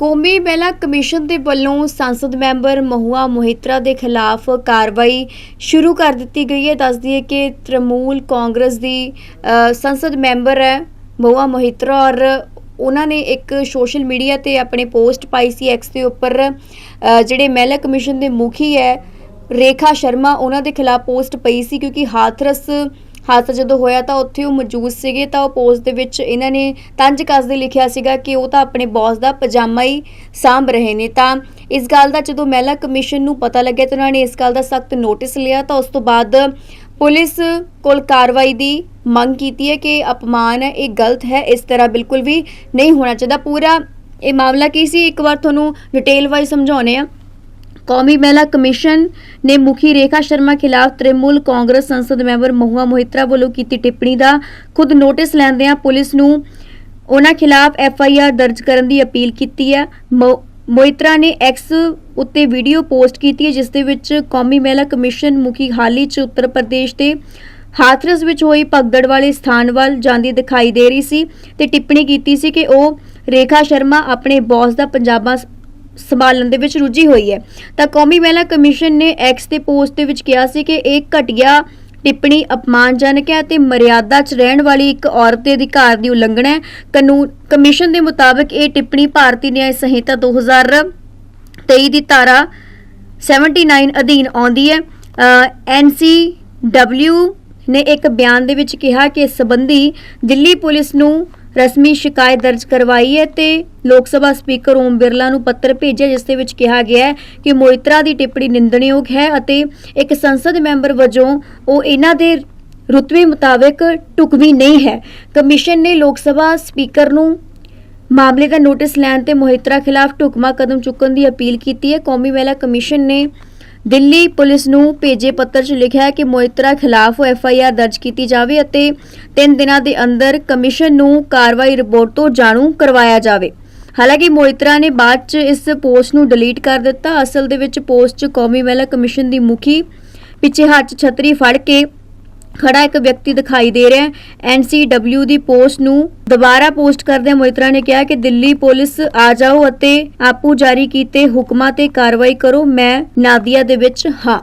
ਕੌਮੀ ਮਹਿਲਾ ਕਮਿਸ਼ਨ ਦੇ ਵੱਲੋਂ ਸੰਸਦ ਮੈਂਬਰ ਮਹੁਆ ਮੋਹਿਤਰਾ ਦੇ ਖਿਲਾਫ ਕਾਰਵਾਈ ਸ਼ੁਰੂ ਕਰ ਦਿੱਤੀ ਗਈ ਹੈ। ਦੱਸਦੀ ਹੈ ਕਿ ਤ੍ਰਿਮੂਲ ਕਾਂਗਰਸ ਦੀ ਸੰਸਦ ਮੈਂਬਰ ਹੈ ਮਹੁਆ ਮੋਹਿਤਰਾ ਔਰ ਉਹਨਾਂ ਨੇ ਇੱਕ ਸੋਸ਼ਲ ਮੀਡੀਆ ਤੇ ਆਪਣੇ ਪੋਸਟ ਪਾਈ ਸੀ ਐਕਸ ਦੇ ਉੱਪਰ ਜਿਹੜੇ ਮਹਿਲਾ ਕਮਿਸ਼ਨ ਦੇ ਮੁਖੀ ਹੈ ਰੇਖਾ ਸ਼ਰਮਾ, ਉਹਨਾਂ ਦੇ ਖਿਲਾਫ ਪੋਸਟ ਪਈ ਸੀ ਕਿਉਂਕਿ ਹਾਥਰਸ ਹਾਦਸਾ ਜਦੋਂ ਹੋਇਆ ਤਾਂ ਉੱਥੇ ਉਹ ਮੌਜੂਦ ਸੀਗੇ ਤਾਂ ਉਹ ਪੋਸਟ ਦੇ ਵਿੱਚ ਇਹਨਾਂ ਨੇ ਤੰਜ ਕੱਸਦੇ ਲਿਖਿਆ ਸੀਗਾ ਕਿ ਉਹ ਤਾਂ ਆਪਣੇ ਬੌਸ ਦਾ ਪਜਾਮਾ ਹੀ ਸਾਂਭ ਰਹੇ ਨੇ। ਤਾਂ ਇਸ ਗੱਲ ਦਾ ਜਦੋਂ ਮਹਿਲਾ ਕਮਿਸ਼ਨ ਨੂੰ ਪਤਾ ਲੱਗਿਆ ਤਾਂ ਉਹਨਾਂ ਨੇ ਇਸ ਗੱਲ ਦਾ ਸਖਤ ਨੋਟਿਸ ਲਿਆ ਤਾਂ ਉਸ ਤੋਂ ਬਾਅਦ ਪੁਲਿਸ ਕੋਲ ਕਾਰਵਾਈ ਦੀ ਮੰਗ ਕੀਤੀ ਹੈ ਕਿ ਅਪਮਾਨ ਹੈ ਇਹ ਗਲਤ ਹੈ, ਇਸ ਤਰ੍ਹਾਂ ਬਿਲਕੁਲ ਵੀ ਨਹੀਂ ਹੋਣਾ ਚਾਹੀਦਾ। ਪੂਰਾ ਇਹ ਮਾਮਲਾ ਕੀ ਸੀ? ਇੱਕ ਵਾਰ ਤੁਹਾਨੂੰ ਡਿਟੇਲ ਵਾਈਜ਼ ਸਮਝਾਉਣੇ ਆ ਕੌਮੀ ਮਹਿਲਾ ਕਮਿਸ਼ਨ ਨੇ ਮੁਖੀ ਰੇਖਾ ਸ਼ਰਮਾ ਖਿਲਾਫ ਤ੍ਰਿਮੂਲ ਕਾਂਗਰਸ ਸੰਸਦ ਮੈਂਬਰ ਮਹੁਆ ਮੋਹਿਤਰਾ ਵੱਲੋਂ ਕੀਤੀ ਟਿੱਪਣੀ ਦਾ ਖੁਦ ਨੋਟਿਸ ਲੈਂਦਿਆਂ ਪੁਲਿਸ ਨੂੰ ਉਹਨਾਂ ਖਿਲਾਫ ਐਫ ਆਈ ਆਰ ਦਰਜ ਕਰਨ ਦੀ ਅਪੀਲ ਕੀਤੀ ਹੈ। ਮੋ- ਮੋਹਿਤਰਾ ਨੇ ਐਕਸ ਉੱਤੇ ਵੀਡੀਓ ਪੋਸਟ ਕੀਤੀ ਹੈ, ਜਿਸ ਦੇ ਵਿੱਚ ਕੌਮੀ ਮਹਿਲਾ ਕਮਿਸ਼ਨ ਮੁਖੀ ਹਾਲ ਹੀ ਚ ਉੱਤਰ ਪ੍ਰਦੇਸ਼ ਦੇ ਹਾਥਰਸ ਵਿੱਚ ਹੋਈ ਭਗਦੜ ਵਾਲੇ ਸਥਾਨ ਵੱਲ ਜਾਂਦੀ ਦਿਖਾਈ ਦੇ ਰਹੀ ਸੀ ਤੇ ਟਿੱਪਣੀ ਕੀਤੀ ਸੀ ਕਿ ਉਹ ਰੇਖਾ ਸ਼ਰਮਾ ਆਪਣੇ ਬੌਸ ਦਾ ਪੰਜਾਬਾਂ ਸੰਭਾਲਣ ਦੇ ਵਿੱਚ ਰੁੱਝੀ ਹੋਈ ਹੈ। ਤਾਂ ਕੌਮੀ ਮਹਿਲਾ ਕਮਿਸ਼ਨ ਨੇ ਐਕਸ ਦੇ ਪੋਸਟ ਦੇ ਵਿੱਚ ਕਿਹਾ ਸੀ ਕਿ ਇਹ ਘਟੀਆ ਟਿੱਪਣੀ ਅਪਮਾਨਜਨਕ ਹੈ ਤੇ ਮਰਿਆਦਾ 'ਚ ਰਹਿਣ ਵਾਲੀ ਇੱਕ ਔਰਤ ਦੇ ਅਧਿਕਾਰ ਦੀ ਉਲੰਘਣਾ ਹੈ। ਕਾਨੂੰਨ ਕਮਿਸ਼ਨ ਦੇ ਮੁਤਾਬਕ ਇਹ ਟਿੱਪਣੀ ਭਾਰਤੀ ਨਿਆਂ ਸੰਹਿਤਾ 2023 ਦੀ ਧਾਰਾ 79 ਅਧੀਨ ਆਉਂਦੀ ਹੈ। ਐਨਸੀਡਬਲਯੂ ਨੇ ਇੱਕ ਬਿਆਨ ਦੇ ਵਿੱਚ ਕਿਹਾ ਕਿ ਇਸ ਸੰਬੰਧੀ ਦਿੱਲੀ ਪੁਲਿਸ ਨੂੰ ਰਸਮੀ ਸ਼ਿਕਾਇਤ ਦਰਜ ਕਰਵਾਈ ਹੈ ਤੇ ਲੋਕ ਸਭਾ ਸਪੀਕਰ ਓਮ ਬਿਰਲਾ ਨੂੰ ਪੱਤਰ ਭੇਜਿਆ, ਜਿਸ ਦੇ ਵਿੱਚ ਕਿਹਾ ਗਿਆ ਹੈ ਕਿ ਮੋਇਤਰਾ ਦੀ ਟਿੱਪਣੀ ਨਿੰਦਣਯੋਗ ਹੈ ਅਤੇ ਇੱਕ ਸੰਸਦ ਮੈਂਬਰ ਵਜੋਂ ਉਹ ਇਹਨਾਂ ਦੇ ਰੁਤਬੇ ਮੁਤਾਬਕ ਢੁਕਵੀਂ ਨਹੀਂ ਹੈ। ਕਮਿਸ਼ਨ ਨੇ ਲੋਕ ਸਭਾ ਸਪੀਕਰ ਨੂੰ ਮਾਮਲੇ ਦਾ ਨੋਟਿਸ ਲੈਣ ਤੇ ਮੋਹਿਤਰਾ ਖਿਲਾਫ ਢੁਕਮਾ ਕਦਮ ਚੁੱਕਣ ਦੀ ਅਪੀਲ ਕੀਤੀ ਹੈ। ਕੌਮੀ ਮਹਿਲਾ ਕਮਿਸ਼ਨ ਨੇ ਦਿੱਲੀ ਪੁਲਿਸ ਨੂੰ ਭੇਜੇ ਪੱਤਰ 'ਚ ਲਿਖਿਆ ਹੈ ਕਿ ਮੋਇਤਰਾ ਖਿਲਾਫ ਐਫ ਆਈ ਆਰ ਦਰਜ ਕੀਤੀ ਜਾਵੇ ਅਤੇ 3 ਦਿਨਾਂ ਦੇ ਅੰਦਰ ਕਮਿਸ਼ਨ ਨੂੰ ਕਾਰਵਾਈ ਰਿਪੋਰਟ ਤੋਂ ਜਾਣੂ ਕਰਵਾਇਆ ਜਾਵੇ। ਹਾਲਾਂਕਿ ਮੋਇਤਰਾ ਨੇ ਬਾਅਦ 'ਚ ਇਸ ਪੋਸਟ ਨੂੰ ਡਿਲੀਟ ਕਰ ਦਿੱਤਾ। ਅਸਲ ਦੇ ਵਿੱਚ ਪੋਸਟ 'ਚ ਕੌਮੀ ਮਹਿਲਾ ਕਮਿਸ਼ਨ ਦੀ ਮੁਖੀ ਪਿੱਛੇ ਹੱਥ 'ਚ ਛਤਰੀ ਫੜ ਕੇ ਖੜਾ ਇੱਕ ਵਿਅਕਤੀ ਦਿਖਾਈ ਦੇ ਰਿਹਾ ਹੈ। ਐਨਸੀਡਬਲਯੂ ਦੀ ਪੋਸਟ ਨੂੰ ਦੁਬਾਰਾ ਪੋਸਟ ਕਰਦਿਆਂ ਮੋਇਤਰਾ ਨੇ ਕਿਹਾ ਕਿ ਦਿੱਲੀ ਪੁਲਿਸ ਆ ਜਾਓ ਅਤੇ ਆਪੂ ਜਾਰੀ ਕੀਤੇ ਹੁਕਮਾਂ ਤੇ ਕਾਰਵਾਈ ਕਰੋ। ਮੈਂ ਨਾਦੀਆ ਦੇ ਵਿੱਚ ਹਾਂ।